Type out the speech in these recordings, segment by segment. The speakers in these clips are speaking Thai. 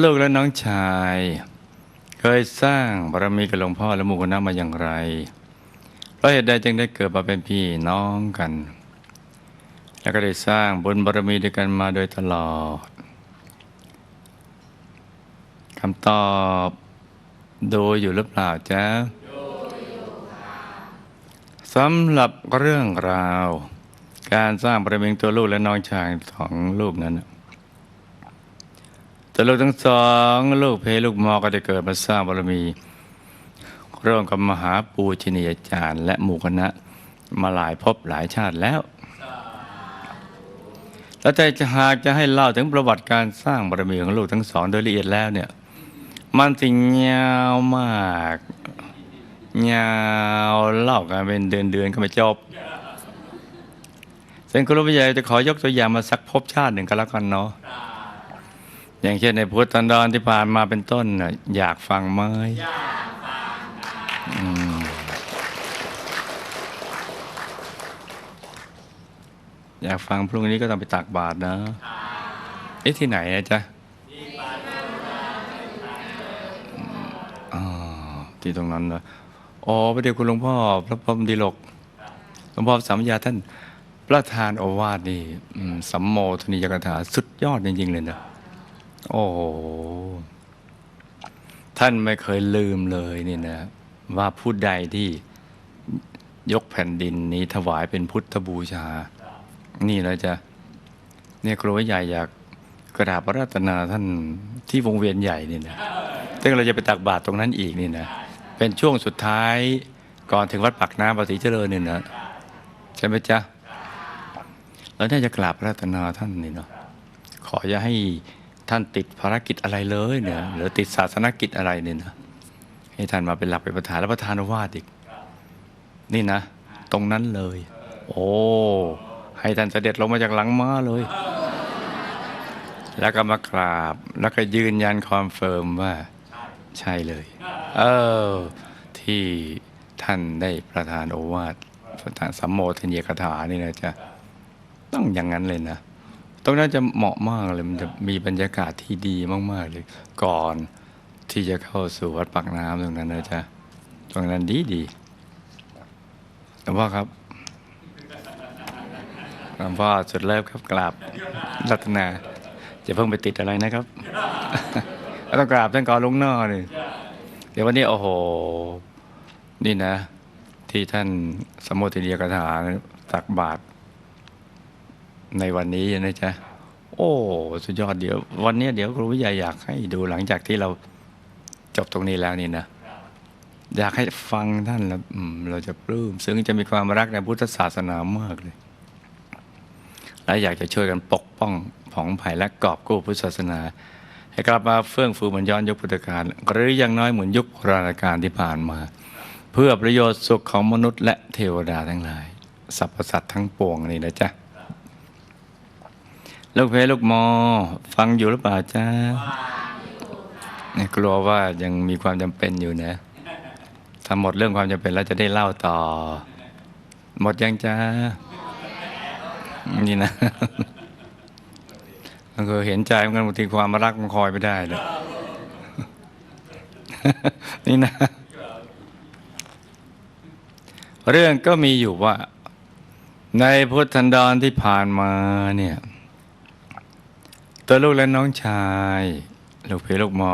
ลูกและน้องชาย เคยสร้างบารมีกับหลวงพ่อและหมู่คณะมาอย่างไรเพราะเหตุใดจึงได้เกิดมาเป็นพี่น้องกัน แล้วก็ได้สร้างบุญบารมีด้วยกันมาโดยตลอดคำตอบดูอยู่หรือเปล่าจ๊ะสำหรับเรื่องราว การสร้างบารมีตัวลูกและน้องชายของลูกนั้น ลูกทั้งสองลูกเพลูกมอก็ได้เกิดมาสร้างบารมี เริ่มกับมหาปูชนียาจารย์ และหมู่คณะมาหลายภพหลายชาติแล้ว แล้วแต่จะหากจะให้เล่าถึงประวัติการสร้างบารมีของลูกทั้งสองโดยละเอียดแล้วเนี่ย มันสิยาวมากยาวเล่ากันเป็นเดือนเดือนก็ไม่จบซึ่งคุณรู้พิยาจะขอยกตัวอย่างมาสักภพชาติหนึ่งก็แล้วกันเนาะ อย่างเช่นในพุทธันดรที่ผ่านมาเป็นต้นน่ะอยากฟังไหมอืมอยากฟังพรุ่งนี้ก็ต้องไปตักบาตรนะเอ๊ะที่ไหนนะจ๊ะอ๋อที่ตรงนั้นนะอ๋อพระเดชคุณหลวงพ่อ พระพรมดีลกหลวงพ่อสามยาท่านประธานโอวาทนี่สัมโมทนิยกถาสุดยอดจริงๆเลยนะ โอ้โหท่านไม่เคยลืมเลยนี่นะ ว่าผู้ใดที่ยกแผ่นดินนี้ถวายเป็นพุทธบูชา นี่แล้วจะเนี่ยครูใหญ่อยากกราบพระรัตนาท่านที่วงเวียนใหญ่นี่นะซึ่งเราจะไปตักบาตรตรงนั้นอีกนี่นะ เป็นช่วงสุดท้ายก่อนถึงวัดปักน้ำภาษีเจริญนี่นะใช่ไหมจ๊ะเราน่าจะกราบพระรัตนาท่านนี่เนาะขออย่าให้ ท่านติดภารกิจอะไรเลยเนี่ยหรือติดศาสนกิจอะไรเนี่ยนะให้ท่านมาเป็นหลักเป็นประธานและประธานวาดอีกนี่นะ ตรงนั้นเลย โอ้ให้ท่านเสด็จลงมาจากหลังม้าเลย แล้วก็มากราบ แล้วก็ยืนยันคอนเฟิร์มว่า ใช่เลย เออ ที่ท่านได้ประธานโอวาทประธานสัมโมทนียกถานี่นะจะต้องอย่างนั้นเลยนะ ตรงนั้นจะเหมาะมากเลยมันจะมีบรรยากาศที่ดีมากๆเลย ก่อนที่จะเข้าสู่วัดปากน้ำตรงนั้นนะจ๊ะตรงนั้นดีดีหลวงพ่อครับหลวงพ่อสุดเลิฟครับกราบรัตนาจะเพิ่งไปติดอะไรนะครับแล้วต้องกราบท่านก่อนลุงนอนี่เดี๋ยววันนี้โอ้โห นี่นะ ที่ท่านสมโภชนียกถาตักบาตร ในวันนี้นะจ๊ะ โอ้ สุดยอดเดี๋ยว วันนี้เดี๋ยวครูวิทยาอยากให้ดูหลังจากที่เราจบตรงนี้แล้วนี่นะอยากให้ฟังท่านแล้วเราจะปลื้มซึ่งจะมีความรักในพุทธศาสนามากเลย และอยากจะช่วยกันปกป้องผองไผ่และกอบกู้พุทธศาสนา ให้กลับมาเฟื่องฟูเหมือนย้อนยุคพุทธกาลหรืออย่างน้อยเหมือนยุคโบราณกาลที่ผ่านมา เพื่อประโยชน์สุขของมนุษย์และเทวดาทั้งหลายสรรพสัตว์ทั้งปวงนี่นะจ๊ะ ลูกเพลูกมอ ฟังอยู่หรือเปล่าจ๊ะเนี่ยกลัวว่ายังมีความจำเป็นอยู่นะถ้าหมดเรื่องความจำเป็นแล้วจะได้เล่าต่อ หมดยังจ้านี่นะมันก็เห็นใจเหมือนกันบางทีความรักมันคอยไม่ได้เลยนี่นะ เรื่องก็มีอยู่ว่า ในพุทธันดรที่ผ่านมาเนี่ย ตัวลูกและน้องชาย ลูกเพลูกมอ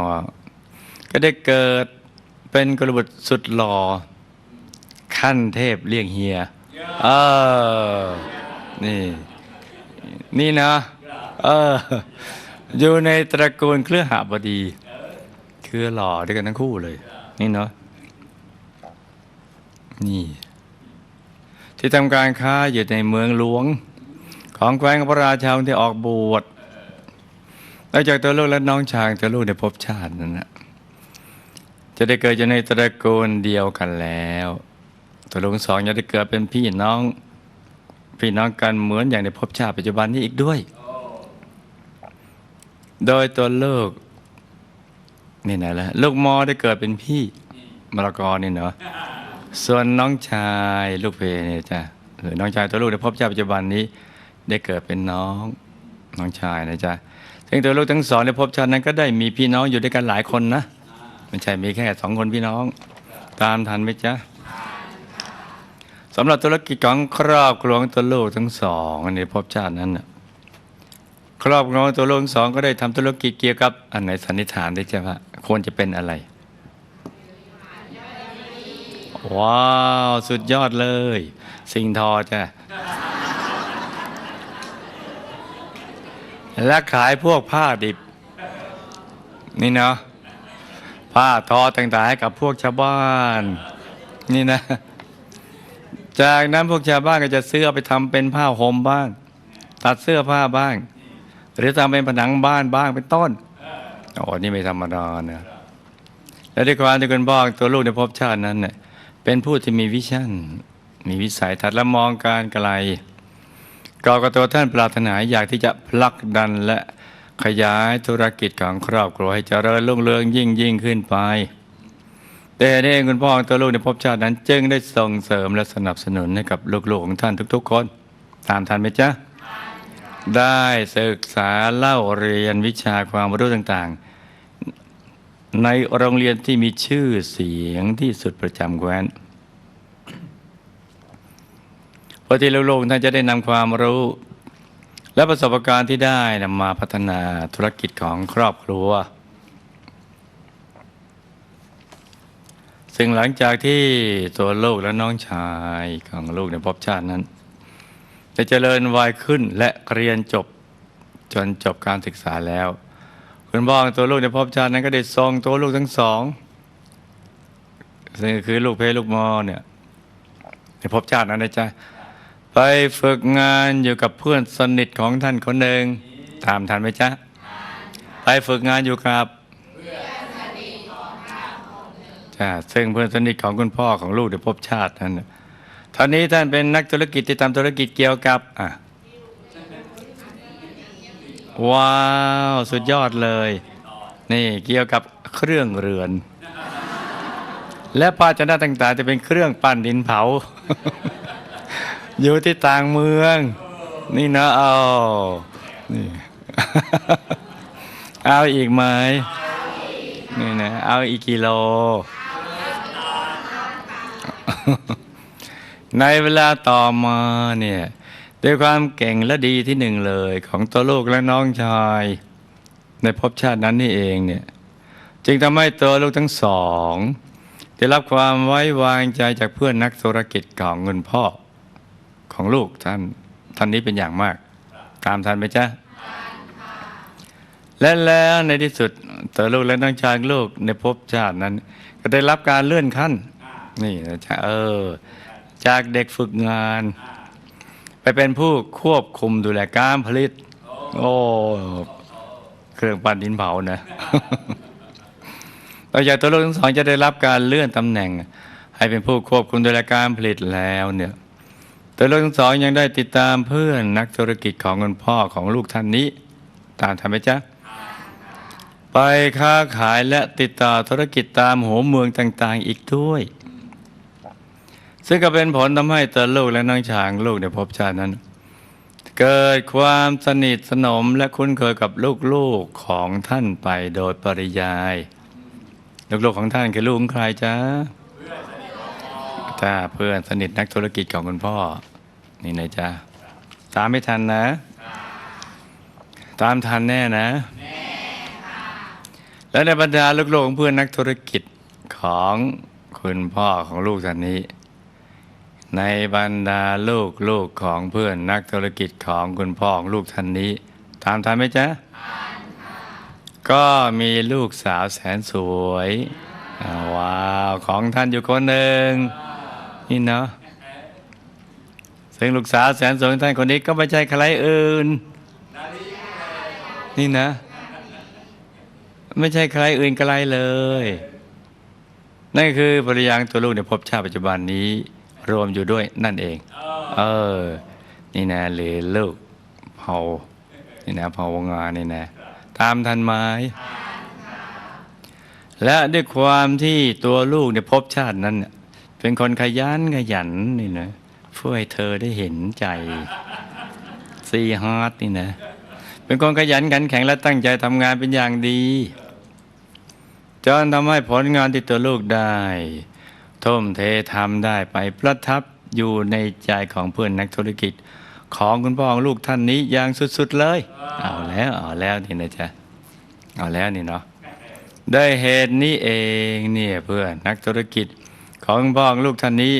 ก็ได้เกิดเป็นกระบุตรสุดหล่อขั้นเทพเรียกเฮีย เออ นี่ นี่นะ เออ อยู่ในตระกูลเครือหาบดี คือหล่อด้วยกันทั้งคู่เลย นี่เนาะ นี่ ที่ทำการค้าอยู่ในเมืองหลวง ของแคว้นพระราชาที่ออกบวช หลังจากตัวลูกและน้องชายตัวลูกได้พชาตินั้นนะจะได้เกิดอยู่ในตระกูลเดียวกันแล้ว ตัวลูกทั้งสองจะได้เกิดเป็นพี่น้องพี่น้องกันเหมือนอย่างในภพชาติปัจจุบันนี้อีกด้วย โดยตัวลูกนี่ไหนละลูกมอได้เกิดเป็นพี่มรกรนี่เนาะส่วนน้องชายลูกเพเนี่ยจ้ะหรือน้องชายตัวลูกในภพชาติปัจจุบันนี้ ได้เกิดเป็นน้องน้องชายนะจ๊ะ ซึ่งตัวลูกทั้งสองในภพชาตินั้นก็ได้มีพี่น้องอยู่ด้วยกันหลายคนนะไม่ใช่มีแค่สองคนพี่น้อง ตามทันไหมจ๊ะสำหรับธุรกิจของครอบครัวงตัวลูกทั้งสองในภพชาตินั้นน่ะครอบครัวงตัวลูกทั้งสองก็ได้ทำธุรกิจเกี่ยวกับอันไหนสันนิษฐานได้ใช่ไหมควรจะเป็นอะไรว้าว สุดยอดเลย สิงทอจ้ะ และขายพวกผ้าดิบ นี่เนาะผ้าทอต่างๆให้กับพวกชาวบ้าน นี่นะ จากนั้นพวกชาวบ้านก็จะซื้อเอาไปทำเป็นผ้าห่มบ้าง ตัดเสื้อผ้าบ้าง หรือทำเป็นผนังบ้านบ้างเป็นต้นโอ้นี่ไม่ธรรมดานะและด้วยความที่คุณพ่อตัวลูกในภพชาตินั้นเน่ยเป็นผู้ที่มีวิชั่น มีวิสัยทัศน์และมองการไกล กอกบตัวท่านปรารถนาอยากที่จะผลักดันและขยายธุรกิจของครอบครัวให้เจริญรุ่งเรืองยิ่งยิ่งขึ้นไป แต่เองคุณพ่อตัวลูกในภพชาตินั้น จึงได้ส่งเสริมและสนับสนุนให้กับลูกๆของท่านทุกๆคน ตามทันไหมจ๊ะ ได้ศึกษาเล่าเรียนวิชาความรู้ต่างๆ ในโรงเรียนที่มีชื่อเสียงที่สุดประจำแคว้น เพื่อที่ลูกๆท่านจะได้นำความรู้ และประสบการณ์ที่ได้นำมาพัฒนาธุรกิจของครอบครัว ซึ่งหลังจากที่ตัวลูกและน้องชายของลูกในภพชาตินั้น จะเจริญวัยขึ้นและเรียนจบจนจบการศึกษาแล้ว คุณพ่อของตัวลูกในภพชาตินั้นก็ได้ส่งตัวลูกทั้งสองซึ่งคือลูกเพชรลูกมอเนี่ยในภพชาตินั้นนะจ๊ะ ไปฝึกงานอยู่กับเพื่อนสนิทของท่านคนหนึ่งตามทันไหมจ๊ะ ไปฝึกงานอยู่กับจ้าซึ่งเพื่อนสนิทของคุณพ่อของลูกในภพชาตินั้นนะท่านนี้ท่านเป็นนักธุรกิจที่ทำธุรกิจเกี่ยวกับอะว้าว สุดยอดเลย นี่เกี่ยวกับเครื่องเรือน และภาชนะต่างๆจะเป็นเครื่องปั้นดินเผา อยู่ที่ต่างเมือง นี่นะเอานี่เอาอีกไหมนี่นะเอาอีกกิโล ในเวลาต่อมาเนี่ยด้วยความเก่งและดีที่หนึ่งเลยของตัวลูกและน้องชาย ในภพชาตินั้นนี่เองเนี่ยจึงทำให้ตัวลูกทั้งสอง ได้รับความไว้วางใจจากเพื่อนนักธุรกิจของเงินพ่อ ของลูกท่านท่านนี้เป็นอย่างมาก ตามทันไหมจ๊ะและแล้วในที่สุดตัวลูกและน้องชายลูกในภพชาตินั้น ก็ได้รับการเลื่อนขั้น นี่นะจ๊ะเออ จากเด็กฝึกงาน ไปเป็นผู้ควบคุมดูแลการผลิต โอ้เครื่องปั้นดินเผานะต่อจากตัวลูกทั้งสองจะได้รับการเลื่อนตำแหน่ง ให้เป็นผู้ควบคุมดูแลการผลิตแล้วเนี่ย ตัวลูกทั้งสองยังได้ติดตามเพื่อนนักธุรกิจของคุณพ่อของลูกท่านนี้ ตามทันไหมจ๊ะ ไปค้าขายและติดต่อธุรกิจตามหัวเมืองต่างๆอีกด้วย ซึ่งก็เป็นผลทำให้ตัวลูกและน้องชางลูกในภพชาตินั้น เกิดความสนิทสนมและคุ้นเคยกับลูกๆของท่านไปโดยปริยาย ลูกๆของท่านคือลูกของใครจ๊ะ ถ้าเพื่อนสนิทนักธุรกิจของคุณพ่อ นี่นะจ๊ะตามไม่ทันนะ ตามทันแน่นะ แล้วในบรรดาลูกๆของเพื่อนนักธุรกิจของคุณพ่อของลูกท่านนี้ ในบรรดาลูกลูกของเพื่อนนักธุรกิจของคุณพ่อของลูกท่านนี้ ตามทันไหมจ๊ะก็มีลูกสาวแสนสวย ว้าว ของท่านอยู่คนหนึ่ง นี่เนาะซึ่งลูกสาวแสนสวยของท่านคนนี้ก็ไม่ใช่ใครอื่น นี่นะ ไม่ใช่ใครอื่นไกลเลย นั่นคือภรรยาของตัวลูกในภพชาติปัจจุบันนี้ รวมอยู่ด้วยนั่นเอง เออ นี่นะหรือลูกเผานี่นะเผาวงานนี่นะ ตามทันไหมและด้วยความที่ตัวลูกในภพชาตินั้นน่ะ เป็นคนขยันขยันนี่นะช่วยเธอได้เห็นใจซีฮาร์ดนี่นะเป็นคนขยันขันแข็งและตั้งใจทำงานเป็นอย่างดีจนทำให้ผลงานที่ตัวลูกได้ ทุ่มเททำได้ไปประทับอยู่ในใจของเพื่อนนักธุรกิจ ของคุณพ่อของลูกท่านนี้อย่างสุดๆเลย เอาแล้วเอาแล้วนี่นะจ๊ะเอาแล้วนี่เนาะได้เหตุนี้เองเนี่ยเพื่อนนักธุรกิจ ของพ่อของลูกท่านนี้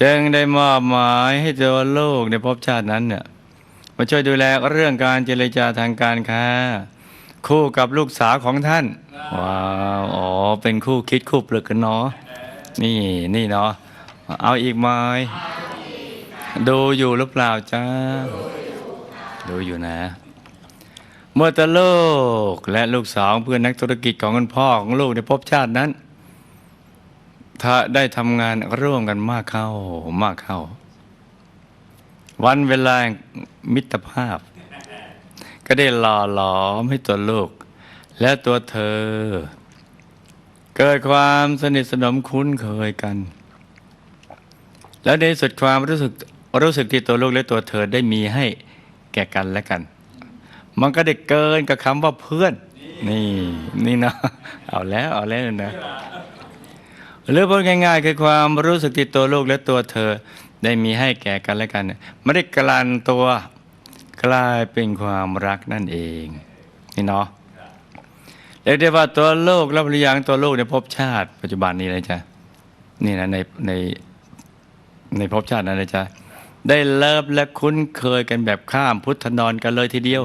จึงได้มอบหมายให้ตัวลูกในภพชาตินั้นเนี่ยมาช่วยดูแลเรื่องการเจรจาทางการค้า คู่กับลูกสาวของท่าน ว้าวอ๋อเป็นคู่คิดคู่ปรึกกันเนาะนี่นี่เนาะเอาอีกไหมดูอยู่หรือเปล่าจ้า ดูอยู่นะ เมื่อตะลูกและลูกสาวเพื่อนนักธุรกิจของคุณพ่อของลูกในภพชาตินั้น ถ้าได้ทำงานร่วมกันมากเข้ามากเข้า วันเวลามิตรภาพ ก็ได้หล่อหลอมให้ตัวลูก และตัวเธอ เกิดความสนิทสนมคุ้นเคยกัน แล้วในสุดความรู้สึกรู้สึกที่ตัวลูกและตัวเธอได้มีให้แก่กันและกัน มันก็ได้เกินกับคำว่าเพื่อน นี่นี่นะเอาแล้วเอาแล้วนะ หรือพูดง่ายๆ คือความรู้สึกที่ตัวลูกและตัวเธอ ได้มีให้แก่กันและกันเนี่ยไม่ได้กลั่นตัวกลายเป็นความรักนั่นเองนี่เนาะเรียกได้ว่าตัวลูกและภรรยาของตัวลูกในภพชาติ ปัจจุบันนี้เลยจ้ะนี่นะในในในภพชาตินั้นเลยจ้ะได้เลิฟและคุ้นเคยกันแบบข้ามพุทธนอนกันเลยทีเดียว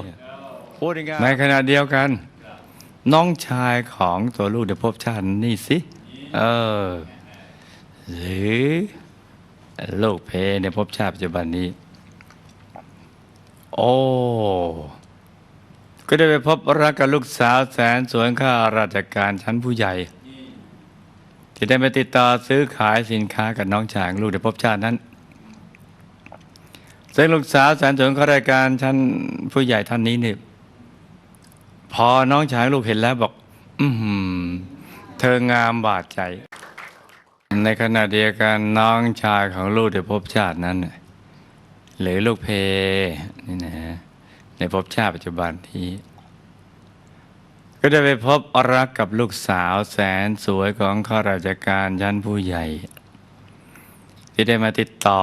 พูดง่ายๆในขณะเดียวกัน น้องชายของตัวลูกในภพชาตินี่สิ เออ หรือโลกเพในภพชาติปัจจุบันนี้ โอ้ ก็ได้ไปพบรักกับลูกสาวแสนสวยข้าราชการชั้นผู้ใหญ่ ที่ได้ไปติดต่อซื้อขายสินค้ากับน้องชายลูกในภพชาตินั้นซึ่งลูกสาวแสนสวยข้าราชการชั้นผู้ใหญ่ท่านนี้เนี่ยพอน้องชายลูกเห็นแล้วบอก อือหือ เธองามบาดใจ ในขณะเดียวกันน้องชายของลูกในภพชาตินั้น หรือลูกเพนี่นะในภพชาติปัจจุบันนี้ก็ได้ไปพบรักกับลูกสาวแสนสวยของข้าราชการชั้นผู้ใหญ่ ที่ได้มาติดต่อ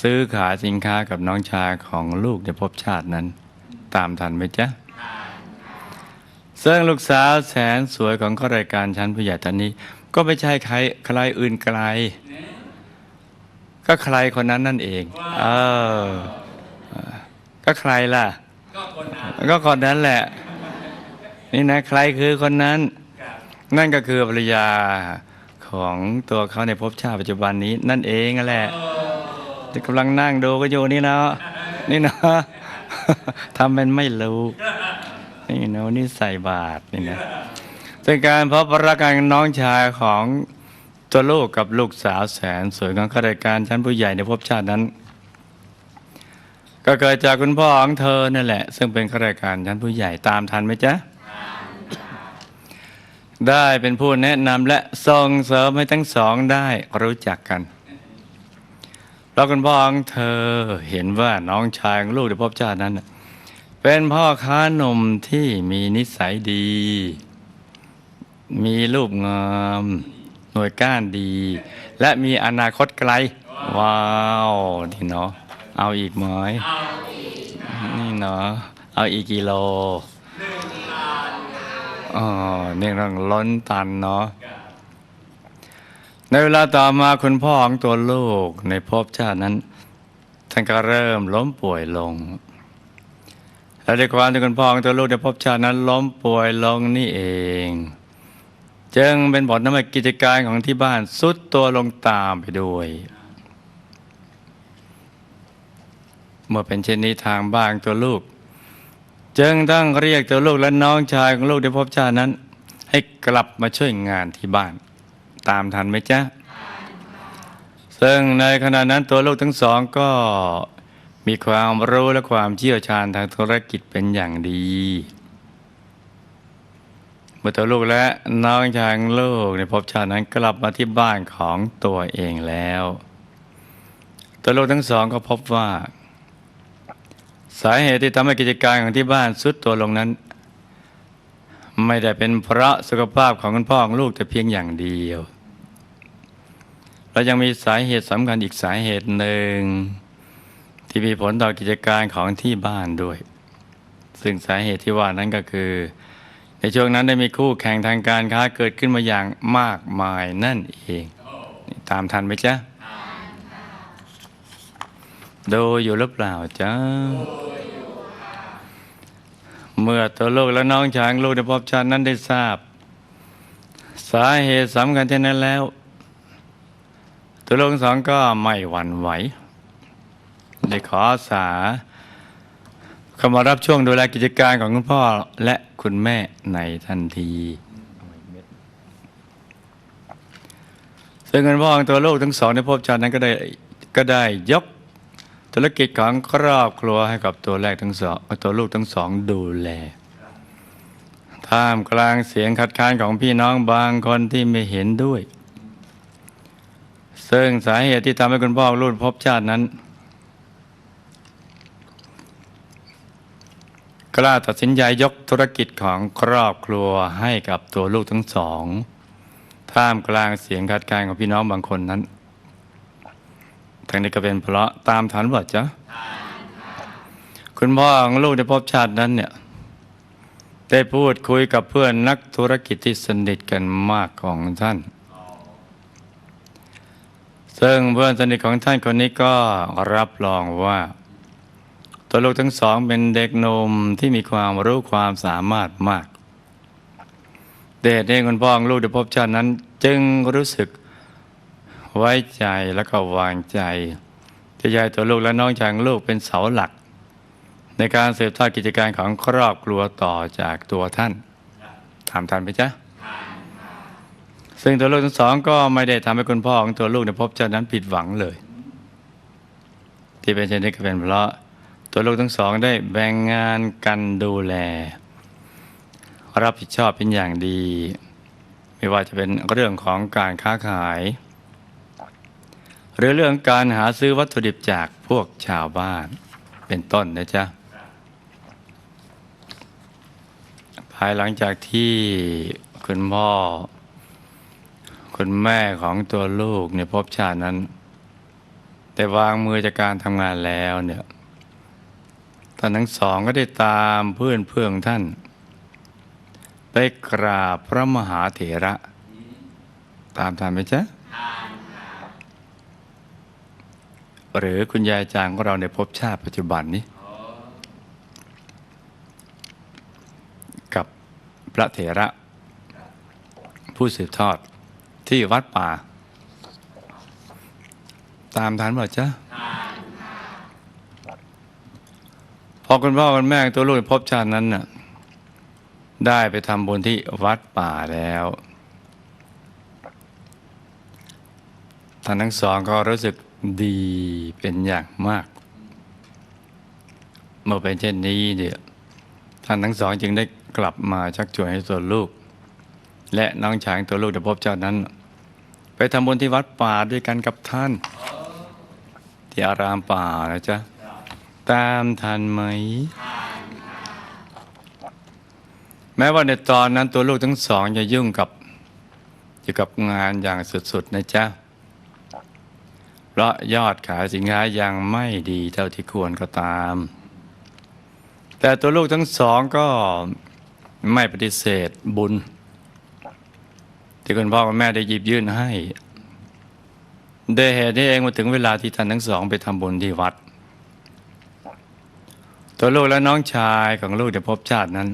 ซื้อขายสินค้ากับน้องชายของลูกในภพชาตินั้น ตามทันไหมจ๊ะ ซึ่งลูกสาวแสนสวยของข้ารายการชั้นผู้ใหญ่ท่านนี้ ก็ไม่ใช่ใครใครอื่นไกล ก็ใครคนนั้นนั่นเองเออก็ใครล่ะ ก็คนนั้นแหละ นี่นะใครคือคนนั้น นั่นก็คือภรรยาของตัวเขาในภพชาติปัจจุบันนี้ นั่นเองนั่นแหละที่กำลังนั่งดูก็อยู่นี่แล้วนี่นะทำเป็นไม่รู้ นี่นะวันนี่ใส่บาตรนี่นะเป็นการพบรักกันน้องชายของตัวลูกกับลูกสาวแสนสวยของข้าราชการชั้นผู้ใหญ่ในภพชาตินั้น ก็เกิดจากคุณพ่อของเธอนั่นแหละ ซึ่งเป็นข้าราชการชั้นผู้ใหญ่ตามทันไหมจ๊ะได้เป็นผู้แนะนำและส่งเสริมให้ทั้งสองได้รู้จักกัน แล้วคุณพ่อของเธอเห็นว่าน้องชายของลูกในภพชาตินั้น เป็นพ่อค้าหนุ่มที่มีนิสัยดี มีรูปงาม หน่วยก้านดี และมีอนาคตไกล ว้าวนี่เนาะเอาอีกไหมนี่เนาะเอาอีกกิโลอ๋อนี่เรื่องล้นตันเนาะในเวลาต่อมาคุณพ่อของตัวลูกในภพชาตินั้น ท่านก็เริ่มล้มป่วยลง และด้วยความที่คุณพ่อของตัวลูกในภพชาตินั้นล้มป่วยลงนี่เอง จึงเป็นผลทำให้กิจการของที่บ้านสุดตัวลงตามไปด้วย เมื่อเป็นเช่นนี้ทางบ้านตัวลูก จึงต้องเรียกตัวลูกและน้องชายของลูกในภพชาตินั้น ให้กลับมาช่วยงานที่บ้าน ตามทันไหมจ๊ะซึ่งในขณะนั้นตัวลูกทั้งสองก็ มีความรู้และความเชี่ยวชาญทางธุรกิจเป็นอย่างดีเมื่อตัวลูกและน้องชายลูกในภพชาตินั้นกลับมาที่บ้านของตัวเองแล้ว ตัวลูกทั้งสองก็พบว่า สาเหตุที่ทำให้กิจการของที่บ้านสุดตัวลงนั้น ไม่ได้เป็นเพราะสุขภาพของคุณพ่อของลูกแต่เพียงอย่างเดียว และยังมีสาเหตุสำคัญอีกสาเหตุหนึ่ง ที่มีผลต่อกิจการของที่บ้านด้วย ซึ่งสาเหตุที่ว่านั้นก็คือ ในช่วงนั้นได้มีคู่แข่งทางการค้าเกิดขึ้นมาอย่างมากมายนั่นเอง ตามทันไหมจ๊ะดูอยู่หรือเปล่าจ๊ะเมื่อตัวลูกและน้องชายของลูกในภพชาตินั้นได้ทราบ สาเหตุสำคัญเช่นนั้นแล้ว ตัวลูกสองก็ไม่หวั่นไหว ได้ขออาสาเข้ามารับช่วงดูแลกิจการของคุณพ่อและคุณแม่ในทันที ซึ่งคุณพ่อของตัวลูกทั้งสองในภพชาตินั้นก็ได้ก็ได้ยกธุรกิจของครอบครัวให้กับตัวแรกทั้งสองตัวลูกทั้งสองดูแลท่ามกลางเสียงคัดค้านของพี่น้องบางคนที่ไม่เห็นด้วย ซึ่งสาเหตุที่ทำให้คุณพ่อรุ่นภพชาตินั้น กล้าตัดสินใจยกธุรกิจของครอบครัวให้กับตัวลูกทั้งสองท่ามกลางเสียงคัดค้านของพี่น้องบางคนนั้นทั้งนี้ก็เป็นเพราะตามฐานบทจ้ะคุณพ่อของลูกในภพชาตินั้นเนี่ยได้พูดคุยกับเพื่อนนักธุรกิจที่สนิทกันมากของท่าน ซึ่งเพื่อนสนิทของท่านคนนี้ก็รับรองว่า ตัวลูกทั้งสองเป็นเด็กนมที่มีความรู้ความสามารถมาก เดชเองคุณพ่อของลูกในภพชาตินั้น จึงรู้สึกไว้ใจแล้วก็วางใจจะยายตัวลูกและน้องชายลูกเป็นเสาหลัก ในการสืบทอดกิจการของครอบครัวต่อจากตัวท่านถามทันไหมจ๊ะซึ่งตัวลูกทั้งสองก็ไม่ได้ทำให้คุณพ่อของตัวลูกในภพชาตินั้นผิดหวังเลย ที่เป็นเช่นนี้ก็เป็นเพราะ ตัวลูกทั้งสองได้แบ่งงานกันดูแล รับผิดชอบเป็นอย่างดี ไม่ว่าจะเป็นเรื่องของการค้าขาย หรือเรื่องการหาซื้อวัตถุดิบจากพวกชาวบ้านเป็นต้นนะจ๊ะภายหลังจากที่คุณพ่อ คุณแม่ของตัวลูกในภพชาตินั้น แต่วางมือจากการทำงานแล้วเนี่ย ท่านทั้งสองก็ได้ตามเพื่อนเพื่อนของท่าน ไปกราบพระมหาเถระ ตามทันไหมจ๊ะหรือคุณยายจางของเราในภพชาติปัจจุบันนี้ กับพระเถระ ผู้สืบทอดที่วัดป่า ตามทันบ่จ๊ะ อคุณพ่อคุณแม่ตัวลูกในภพชาตินั้นน่ะได้ไปทำบุญที่วัดป่าแล้วท่านทั้งสองก็รู้สึกดีเป็นอย่างมาก เมื่อเป็นเช่นนี้เนี่ยท่านทั้งสองจึงได้กลับมาชักชวนให้ตัวลูก และน้องชายของตัวลูกในภพเจ้านั้น ไปทำบุญที่วัดป่าด้วยกันกับท่าน ที่อารามป่านะจ๊ะ ตามทันไหม แม้ว่าในตอนนั้นตัวลูกทั้งสองจะยุ่งกับอยู่กับงานอย่างสุด ๆ นะจ๊ะ เพราะยอดขายสินค้ายังไม่ดีเท่าที่ควรก็ตาม แต่ตัวลูกทั้งสองก็ไม่ปฏิเสธบุญ ที่คุณพ่อคุณแม่ได้หยิบยื่นให้โดยเหตุนี้เองมาถึงเวลาที่ท่านทั้งสองไปทำบุญที่วัด ตัวลูกและน้องชายของลูกในภพชาตินั้น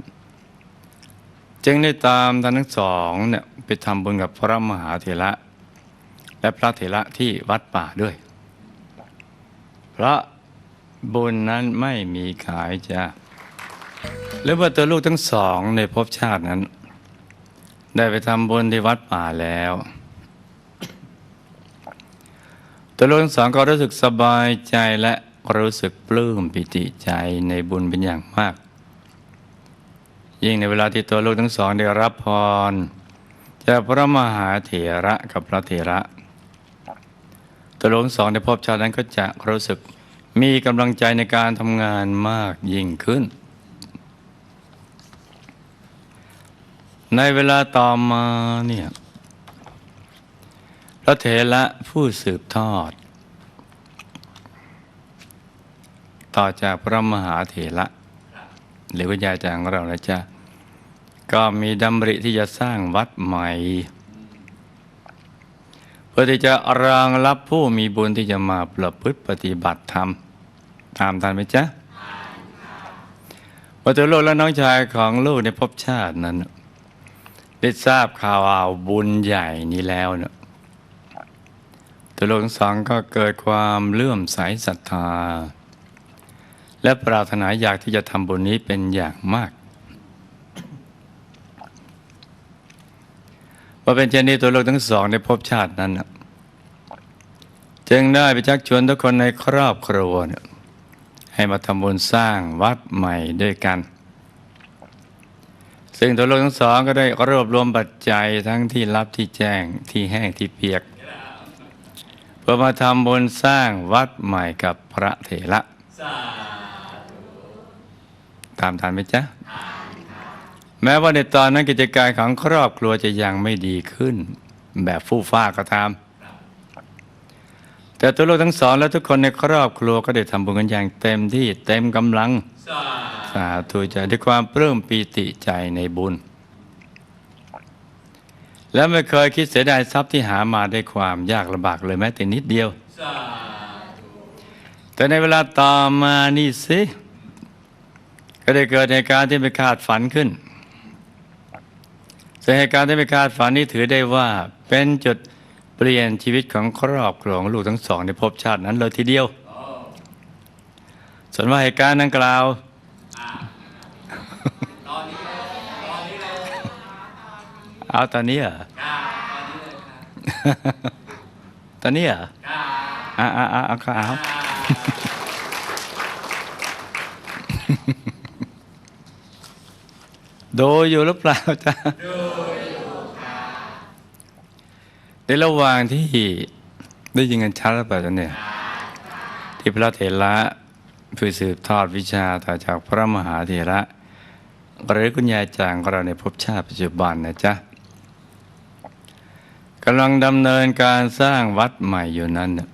จึงได้ตามท่านทั้งสองเนี่ยไปทำบุญกับพระมหาเถระ และพระเถระที่วัดป่าด้วย เพราะบุญนั้นไม่มีขายจ้ะและเมื่อตัวลูกทั้งสองในภพชาตินั้น ได้ไปทำบุญที่วัดป่าแล้วตัวลูกทั้งสองก็รู้สึกสบายใจและ รู้สึกปลื้มปิติใจในบุญเป็นอย่างมาก ยิ่งในเวลาที่ตัวลูกทั้งสองได้รับพรจากพระมหาเถระกับพระเถระ ตัวลูกทั้งสองในภพชาตินั้นก็จะรู้สึกมีกำลังใจในการทำงานมากยิ่งขึ้น ในเวลาต่อมาเนี่ยพระเถระผู้สืบทอด ต่อจากพระมหาเถระหรือวิญญาจารย์ของเรานะจ๊ะก็มีดำริที่จะสร้างวัดใหม่ เพื่อที่จะรองรับผู้มีบุญที่จะมาประพฤติปฏิบัติธรรมตามทันไหมจ๊ะวัตโลกและน้องชายของลูกในภพชาตินั้น ได้ทราบข่าวเอาบุญใหญ่นี้แล้วเนะตัวโลกทั้งสองก็เกิดความเลื่อมใสศรัทธา และปรารถนาอยากที่จะทำบุญนี้เป็นอย่างมากว่าเป็นเช่นนี้ตัวโลกทั้งสองในภพชาตินั้น จึงได้ไปชักชวนทุกคนในครอบครัวให้มาทำบุญสร้างวัดใหม่ด้วยกัน ซึ่งตัวโลกทั้งสองก็ได้รวบรวมปัจจัยทั้งที่รับที่แจ้งที่แห้งที่เปียกเพื่อมาทำบุญสร้างวัดใหม่กับพระเถระ ตามทันไหมจ๊ะ แม้ว่าในตอนนั้นกิจการของครอบครัวจะยังไม่ดีขึ้น แบบฟู่ฟ้าก็ตาม แต่ตัวลูกทั้งสองและทุกคนในครอบครัวก็ได้ทำบุญกันอย่างเต็มที่เต็มกำลัง สาธุใจด้วยความปลื้มปีติใจในบุญ และไม่เคยคิดเสียดายทรัพย์ที่หามาด้วยความยากลำบากเลยแม้แต่นิดเดียวแต่ในเวลาต่อมานี่สิ ก็ได้เกิดเหตุการณ์ที่ไม่คาดฝันขึ้นซึ่งเหตุการณ์ที่ไม่คาดฝันนี้ถือได้ว่าเป็นจุดเปลี่ยนชีวิตของครอบครัวของลูกทั้งสองในภพชาตินั้นเลยทีเดียว ส่วนว่าเหตุการณ์ดังกล่าวเอาตอนนี้เหรอตอนนี้เหรออ่าอ่าอ่าเอาเอา ดูอยู่หรือเปล่าจ๊ะดูอยู่ค่ะในระหว่างที่ได้ยินกันชัดหรือเปล่าจ๊ะเนี่ยที่พระเถระผู้สืบทอดวิชาต่อจากพระมหาเถระหรือคุณยายจางของเราในภพชาติปัจจุบันนะจ๊ะกำลังดำเนินการสร้างวัดใหม่อยู่นั้นน่ะ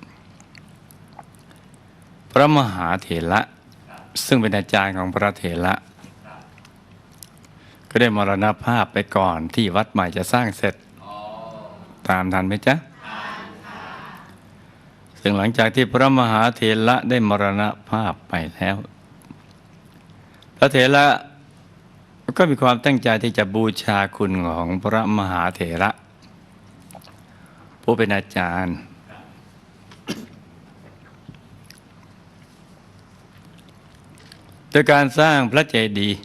พระมหาเถระซึ่งเป็นอาจารย์ของพระเถระ ก็ได้มรณภาพไปก่อนที่วัดใหม่จะสร้างเสร็จ ตามทันไหมจ๊ะซึ่งหลังจากที่พระมหาเถระได้มรณภาพไปแล้ว พระเถระก็มีความตั้งใจที่จะบูชาคุณของพระมหาเถระ ผู้เป็นอาจารย์โดยการสร้างพระเจดีย์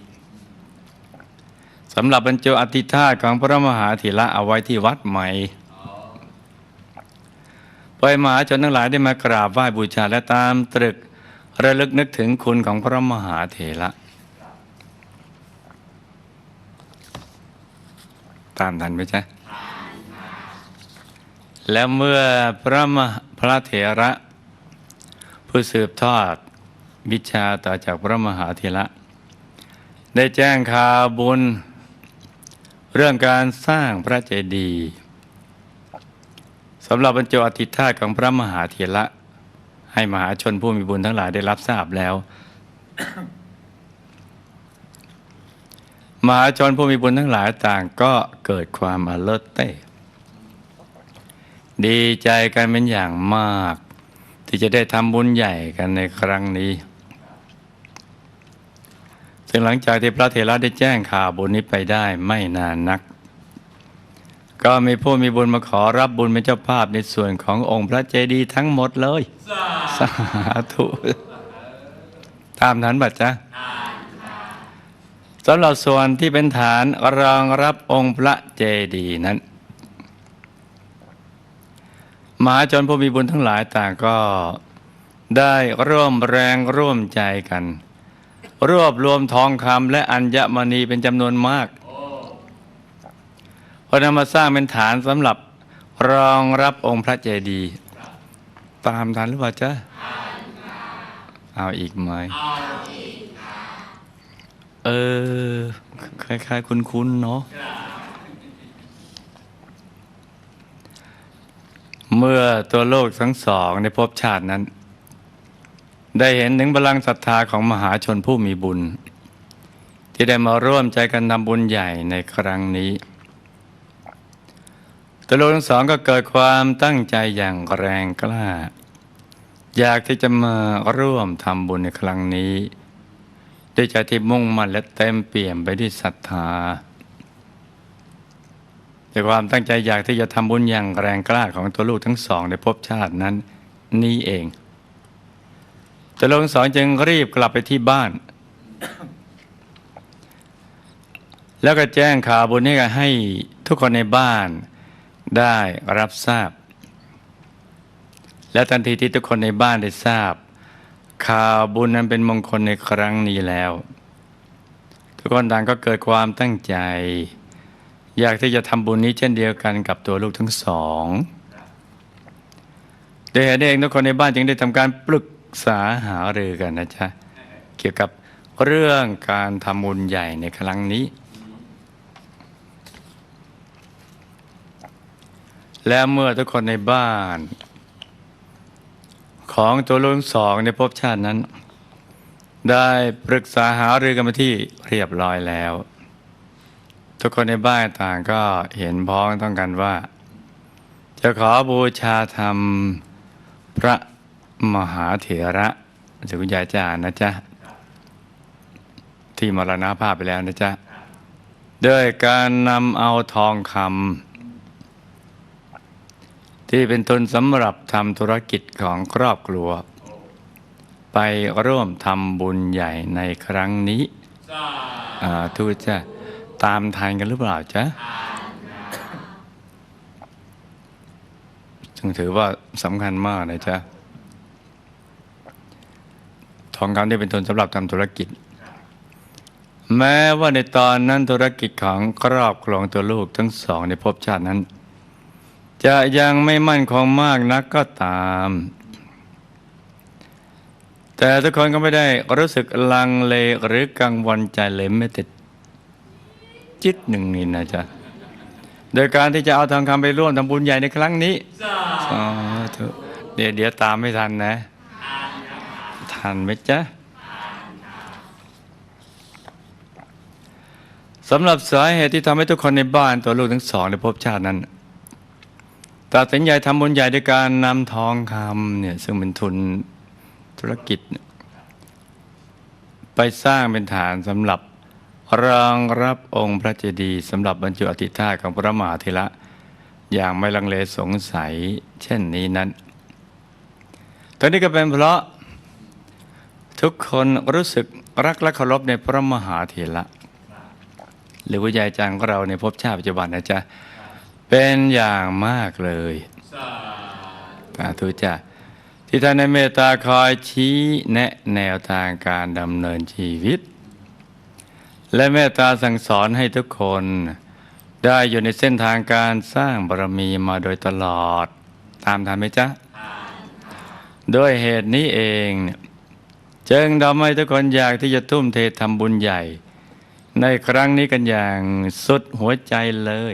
สำหรับบรรจุอธิธาตุของพระมหาเถระเอาไว้ที่วัดใหม่เพื่อให้มหาชนทั้งหลายได้มากราบไหว้บูชาและตามตรึกระลึกนึกถึงคุณของพระมหาเถระตามทันไหมจ๊ะแล้วเมื่อพระมหาพระเถระ ผู้สืบทอดวิชาต่อจากพระมหาเถระ ได้แจ้งข่าวบุญ เรื่องการสร้างพระเจดีย์สำหรับบรรจุอธิธาตของพระมหาเถระให้มหาชนผู้มีบุญทั้งหลายได้รับทราบแล้ว มหาชนผู้มีบุญทั้งหลายต่างก็เกิดความอเลิศเต้ดีใจกันเป็นอย่างมาก ที่จะได้ทำบุญใหญ่กันในครั้งนี้ ซึ่งหลังจากที่พระเถระได้แจ้งข่าวบุญนี้ไปได้ไม่นานนัก ก็มีผู้มีบุญมาขอรับบุญเป็นเจ้าภาพในส่วนขององค์พระเจดีย์ทั้งหมดเลย สาธุตามนั้นบัดจ๊ะสำหรับส่วนที่เป็นฐานรองรับองค์พระเจดีย์นั้นมหาชนผู้มีบุญทั้งหลายต่างก็ได้ร่วมแรงร่วมใจกัน รวบรวมทองคำและอัญมณีเป็นจำนวนมากเพอนำมาสร้างเป็นฐานสำหรับรองรับองค์พระเจดีย์ตามทันหรือเปล่าจ๊ะเอาอีกไหมเออ คล้ายๆ คุ้นๆเนาะเมื่อตัวโลกทั้งสองในภพชาตินั้น ได้เห็นถึงพลังศรัทธาของมหาชนผู้มีบุญ ที่ได้มาร่วมใจกันทำบุญใหญ่ในครั้งนี้ตัวโลกทั้งสองก็เกิดความตั้งใจอย่างแรงกล้า อยากที่จะมาร่วมทำบุญในครั้งนี้ด้วยใจที่มุ่งมั่นและเต็มเปี่ยมไปด้วยศรัทธาด้วยความตั้งใจอยากที่จะทำบุญอย่างแรงกล้าของตัวลูกทั้งสองในภพชาตินั้น นี้เอง ตัวลูกทั้งสองจึงรีบกลับไปที่บ้าน แล้วก็แจ้งข่าวบุญนี้ให้ทุกคนในบ้านได้รับทราบ และทันทีที่ทุกคนในบ้านได้ทราบ ข่าวบุญนั้นเป็นมงคลในครั้งนี้แล้ว ทุกคนต่างก็เกิดความตั้งใจ อยากที่จะทำบุญนี้เช่นเดียวกันกับตัวลูกทั้งสองโดยเหตุนี้เองทุกคนในบ้านจึงได้ทำการปรึก ษาหารือกันนะจ๊ะ เกี่ยวกับเรื่องการทำบุญใหญ่ในครั้งนี้ และเมื่อทุกคนในบ้าน ของตัวลูกทั้งสองในภพชาตินั้น ได้ปรึกษาหารือกันมาที่เรียบร้อยแล้ว ทุกคนในบ้านต่างก็เห็นพ้องต้องกันว่า จะขอบูชาธรรมพระ มหาเถระสุคุณยายจารย์นะจ๊ะ ที่มรณภาพไปแล้วนะจ๊ะด้วยการนำเอาทองคำที่เป็นทุนสำหรับทำธุรกิจของครอบครัว ไปร่วมทำบุญใหญ่ในครั้งนี้อ่าทูตจะตามทานกันหรือเปล่าจ๊ะจึงถือว่าสำคัญมากนะจ๊ะท องคำที่เป็นทุนสำหรับทำธุรกิจ แม้ว่าในตอนนั้นธุรกิจของครอบครัวตัวลูกทั้งสองในภพชาตินั้น จะยังไม่มั่นคงมากนักก็ตาม แต่ทุกคนก็ไม่ได้รู้สึกลังเลหรือกังวลใจเลยแม้แต่จิตหนึ่งนี่นะจ๊ะโดยการที่จะเอาทองคำไปร่วมทำบุญใหญ่ในครั้งนี้สาธุเดี๋ยวเดี๋ยวตามไม่ทันนะ ทันไหมจ๊ะสำหรับสาเหตุที่ทำให้ทุกคนในบ้านตัวลูกทั้งสองในภพชาตินั้นตัดสินใจทำบุญใหญ่ด้วยการนำทองคำเนี่ยซึ่งเป็นทุนธุรกิจ ไปสร้างเป็นฐานสำหรับรองรับองค์พระเจดีย์สำหรับบรรจุอธิธาตุของพระมหาเถระอย่างไม่ลังเลสงสัยเช่นนี้นั้นตอนนี้ก็เป็นเพราะ ทุกคนรู้สึกรักและเคารพในพระมหาเถระหรือว่ายายจางของเราในภพชาติปัจจุบันนะจ๊ะ เป็นอย่างมากเลยสาธุจ้ะที่ท่านในเมตตาคอยชี้แนะแนวทางการดำเนินชีวิต และเมตตาสั่งสอนให้ทุกคนได้อยู่ในเส้นทางการสร้างบารมีมาโดยตลอดตามทันไหมจ๊ะ ด้วยเหตุนี้เองเนี่ย จึงทำให้ทุกคนอยากที่จะทุ่มเททำบุญใหญ่ ในครั้งนี้กันอย่างสุดหัวใจเลย